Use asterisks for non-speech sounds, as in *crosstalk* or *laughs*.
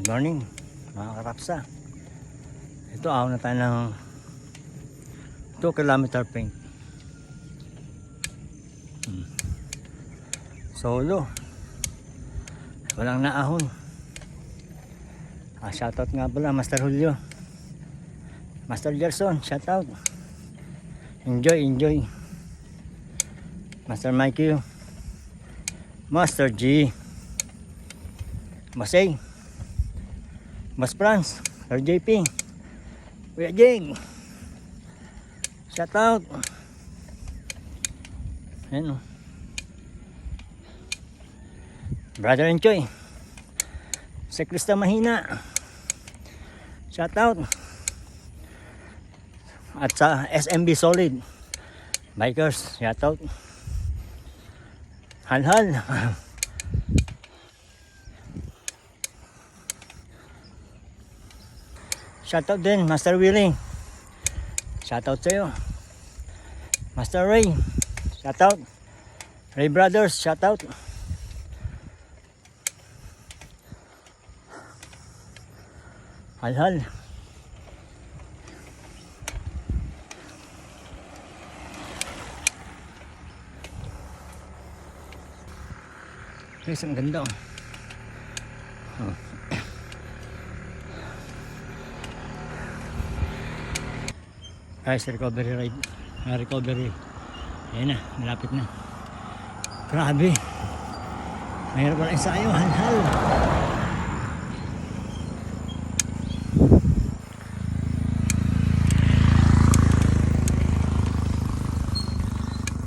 Good morning mga karapsa. Ito aw na tayo ng 2 kilometer paint. Hmm. Solo. Walang naahon. Ah, shoutout nga pala Master Julio. Master Gerson, shoutout. Enjoy, enjoy. Master Mikey. Master G. Masay. Mas Franz. Sir JP. Kuya Jing. Shout out. Ayan o. Brother Enjoy. Si Krista Mahina. Shout out. At sa SMB Solid. Bikers. Shout out. Hal hal. *laughs* Shoutout din, Master Willie. Shoutout sa'yo. Master Ray. Shoutout. Ray Brothers, shoutout. Hal hal. Guys, ang ganda oh. Oh. Guys, recovery ride. Ah, recovery. Ayan na, malapit na. Grabe. Mayroon pala ensayo, hal-hal.